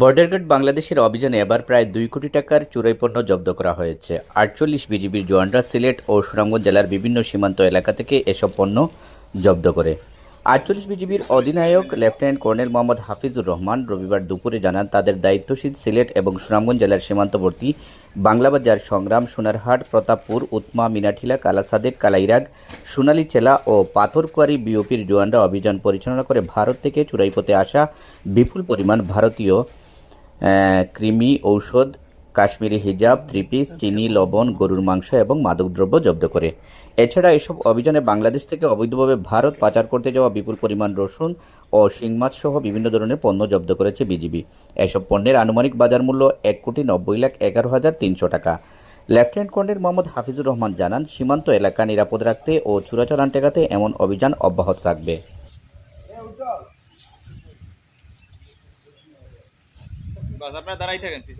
Border guard বাংলাদেশের অভিযানে এবার প্রায় দুই কোটি টাকার চুরাই পণ্য জব্দ করা হয়েছে। আটচল্লিশ বিজিবির জওয়ানরা সিলেট ও সুনামগঞ্জ জেলার বিভিন্ন সীমান্ত এলাকা থেকে এসব পণ্য জব্দ করে। আটচল্লিশ বিজিবির অধিনায়ক লেফটেন্যান্ট কর্নেল মোহাম্মদ হাফিজুর রহমান রবিবার দুপুরে জানান, তাদের দায়িত্বশীল সিলেট এবং সুনামগঞ্জ জেলার সীমান্তবর্তী বাংলাবাজার সংগ্রাম, সোনারহাট, প্রতাপপুর, উৎমা, মিনাঠিলা, কালাসাদেক, কালাইরাগ সোনালী চেলা ও পাথরকুয়ারি বিওপির জওয়ানরা অভিযান পরিচালনা করে ভারত থেকে চুরাইপথে আসা বিপুল পরিমাণ ভারতীয় কৃমি, ঔষধ, কাশ্মীরি হিজাব থ্রি পিস চিনি, লবণ, গরুর মাংস এবং মাদকদ্রব্য জব্দ করে। এছাড়া এসব অভিযানে বাংলাদেশ থেকে অবৈধভাবে ভারত পাচার করতে যাওয়া বিপুল পরিমাণ রসুন ও শিং মাছ সহ বিভিন্ন ধরনের পণ্য জব্দ করেছে বিজিবি। এসব পণ্যের আনুমানিক বাজার মূল্য এক কোটি নব্বই লাখ এগারো হাজার তিনশো টাকা। লেফটেন্যান্ট কর্নেল মোহাম্মদ হাফিজুর রহমান জানান, সীমান্ত এলাকা নিরাপদ রাখতে ও চোরাচালান ঠেকাতে এমন অভিযান অব্যাহত থাকবে। বাস আপনারা দাঁড়াই থাকেন